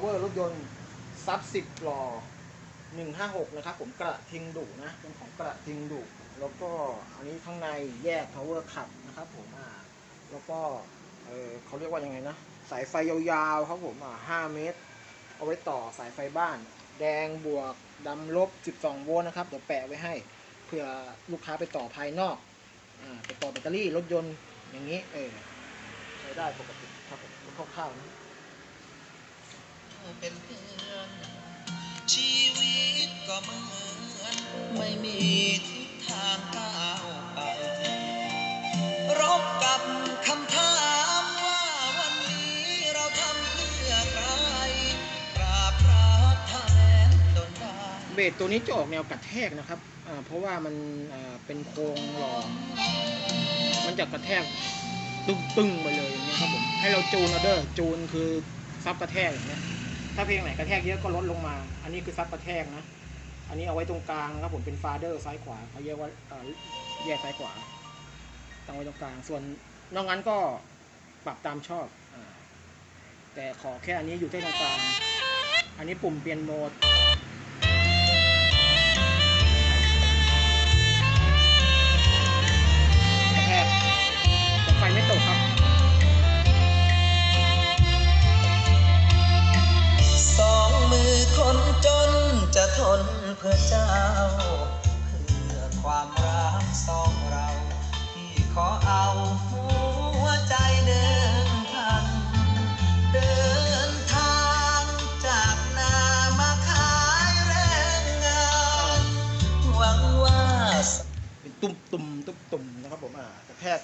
power รถยนต์ซับสิบหล้อ156นะครับผมกระทิงดุนะเป็นของกระทิงดุแล้วก็อันนี้ข้างในแยก power ขับนะครับผมอ่าแล้วก็เออเขาเรียกว่ายังไงนะ สายไฟยาวๆครับผมอ่า5เมตร เอาไว้ต่อสายไฟบ้าน แดงบวกดำลบ 12 โวลต์นะครับ เดี๋ยวแปะไว้ให้เผื่อลูกค้าไปต่อภายนอกอ่าไปต่อแบตเตอรี่รถยนต์อย่างนี้เออใช้ได้ปกติครับผมคร่าวๆนะ เป็นเพื่อนชีวิตก็เหมือนไม่มีทิศทางก้าวไป รบกับคำถามว่าวันนี้เราทำเพื่อใครกราบพระท่านแลนดนดาเบสตัวนี้จะออกแนวกระแทกนะครับอ่าเพราะว่ามันอ่าเป็นโครงหล่อมันจะกระแทกตึ้งตึ้งๆไปเลยอย่างเงี้ยครับผมให้เราจูนเอาเด้อจูนคือซับกระแทกอย่างเงี้ย ถ้าเพลงไหนกระแทกเยอะก็ลดลงมา อันนี้คือซับกระแทกนะ อันนี้เอาไว้ตรงกลางครับผมเป็นฟาเดอร์ซ้ายขวาเขาเรียกว่าแยกซ้ายขวาตั้งไว้ตรงกลาง ส่วนนอกนั้นก็ปรับตามชอบอแต่ขอแค่อันนี้อยู่ที่ตรงกลาง อันนี้ปุ่มเปลี่ยนโหมด เพื่อเจ้า เพื่อความรักสองเราที่ขอเอาหัวใจเดินทางเดินทางจากนามาขายแรงงานหวังว่าเป็นตุ่มตุ่มตุ่มตุ่มนะครับผมอ่ากระแทก